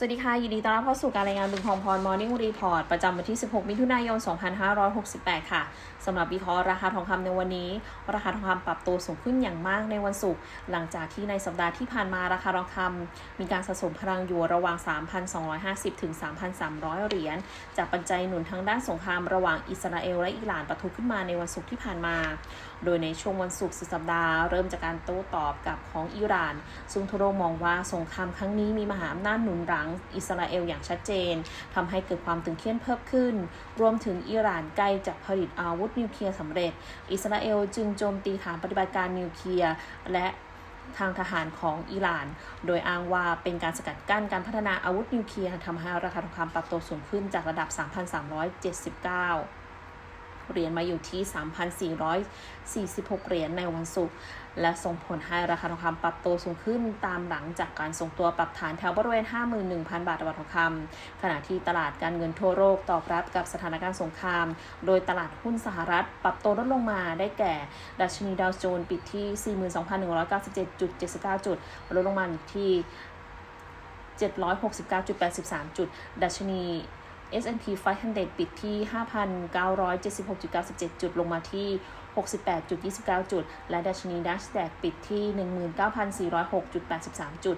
สวัสดีค่ะ ยินดีต้อนรับเข้าสู่การรายงานบึงทองพร Morning Report ประจำวันที่ 16 มิถุนายน 2568 ค่ะสำหรับวิเคราะห์ราคาทองคำในวันนี้ ราคาทองคำปรับตัวสูงขึ้นอย่างมากในวันศุกร์หลังจากที่ในสัปดาห์ที่ผ่านมาราคาทองคำมีการสะสมพลังอยู่ระหว่าง 3,250 ถึง 3,300 เหรียญจากปัจจัยหนุนทางด้านสงครามระหว่างอิสราเอลและอิหร่านปะทุขึ้นมาในวันศุกร์ที่ผ่านมา โดยในช่วงวันศุกร์สุดสัปดาห์เริ่มจากการโต้ตอบกับของอิหร่าน ซึ่งทั่วโลกมองว่าสงครามครั้งนี้มีมหาอำนาจหนุนหลังอิสราเอลอย่างชัดเจนทำให้เกิดความตึงเครียดเพิ่มขึ้น รวมถึงอิหร่านใกล้จะผลิตอาวุธนิวเคลียร์สำเร็จ อิสราเอลจึงโจมตีฐานปฏิบัติการนิวเคลียร์และทางทหารของอิหร่าน โดยอ้างว่าเป็นการสกัดกั้นการพัฒนาอาวุธนิวเคลียร์ทำให้ราคาทองคำปรับตัวสูงขึ้นจากระดับ 3,379 เหรียญมาอยู่ที่ 3,446 เหรียญในวันศุกร์และส่งผลให้ราคาทองคำปรับตัวสูงขึ้นตามหลังจากการส่งตัวปรับฐานแถวบริเวณ 51,000 บาทต่อบาททองคำขณะที่ตลาดการเงินทั่วโลกตอบรับกับสถานการณ์สงคราม โดยตลาดหุ้นสหรัฐปรับตัวลดลงมาได้แก่ ดัชนีดาวโจนส์ปิดที่ 42,197.79 จุด ลดลงมาที่769.83 จุด ดัชนี S&P 500 ปิดที่ 5,976.97 จุดลงมาที่ 68.29 จุด และดัชนี NASDAQ ปิดที่ 19,406.83 จุด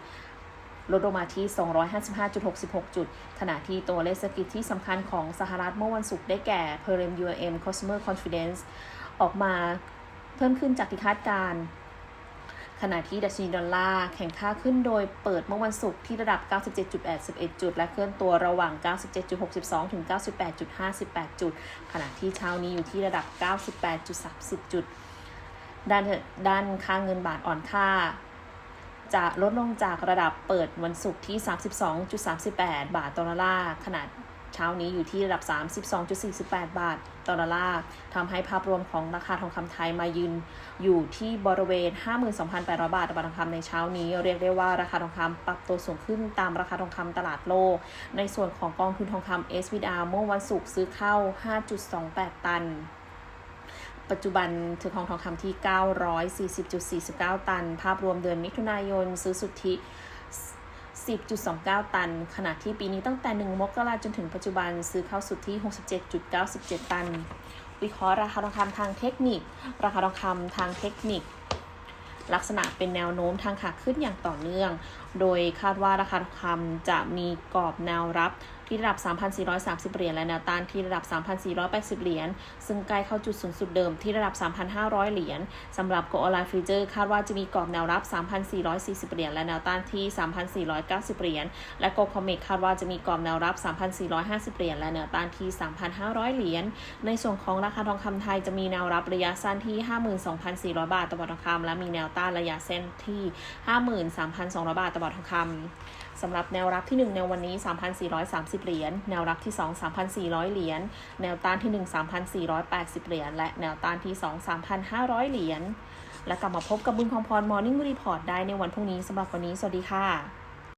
ลดลงมาที่ 255.66 จุด ขณะที่ตัวเลขเศรษฐกิจที่สำคัญของสหรัฐเมื่อวันศุกร์ได้แก่ p r e m UM Consumer Confidence ออกมาเพิ่มขึ้นจากที่คาดการณ์ ขณะที่ดัชนีดอลลาร์แข่งค่าขึ้นโดยเปิดเมื่อวันศุกร์ที่ระดับ 97.81 จุด และเคลื่อนตัวระหว่าง 97.62 ถึง 98.58 จุด ขณะที่เช้านี้อยู่ที่ระดับ 98.30 จุด ด้านด้านค่าเงินบาทอ่อนค่า จะลดลงจากระดับเปิดวันศุกร์ที่ 32.38 บาทต่อดอลลาร์ขณะ เช้านี้อยู่ที่ระดับ 32.48 บาทต่อดอลลาร์ทำให้ภาพรวมของราคาทองคำไทยมายืนอยู่ที่บริเวณ 52,800 บาทต่อบาททองคำในเช้านี้ เรียกได้ว่าราคาทองคำปรับตัวสูงขึ้นตามราคาทองคำตลาดโลก ในส่วนของกองทุนทองคำ SVR เมื่อวันศุกร์ซื้อเข้า 5.28 ตันปัจจุบันถือของทองคำที่ 940.49 ตัน ภาพรวมเดือนมิถุนายน ซื้อสุทธิ 10.29 ตัน ขณะที่ปีนี้ตั้งแต่ 1 มกราจนถึงปัจจุบันซื้อเข้าสุดที่ 67.97 ตัน วิเคราะห์ราคาทองคำทางเทคนิค ราคาทองคำทางเทคนิค ลักษณะเป็นแนวโน้มทางขาขึ้นอย่างต่อเนื่องโดยคาดว่าราคาทองคำจะมีกรอบแนวรับที่ระดับ 3,430 เหรียญ และแนวต้านที่ระดับ 3,480 เหรียญ ซึ่งใกล้เข้าจุดสูงสุดเดิมที่ระดับ 3,500 เหรียญสำหรับ Go Online Future คาดว่าจะมีกรอบแนวรับ 3,440 เหรียญ และแนวต้านที่ 3,490 เหรียญ และ Go Comex คาดว่าจะมีกรอบแนวรับ 3,450 เหรียญ และแนวต้านที่ 3,500 เหรียญ ในส่วนของราคาทองคำไทยจะมีแนวรับระยะสั้นที่ 52,400 บาทต่อบาททองคำและมีแนวต้านระยะเส้นที่ 53,200 บาทต่อบาททองคำสำหรับแนวรับที่ 1 ในวันนี้ 3,430 เหรียญ แนวรับที่ 2 3,400 เหรียญ แนวต้านที่ 1 3,480 เหรียญ และแนวต้านที่ 2 3,500 เหรียญ และกลับมาพบกับบุญคอมพรมอร์นิ่งรีพอร์ตได้ในวันพรุ่งนี้สำหรับวันนี้ สวัสดีค่ะ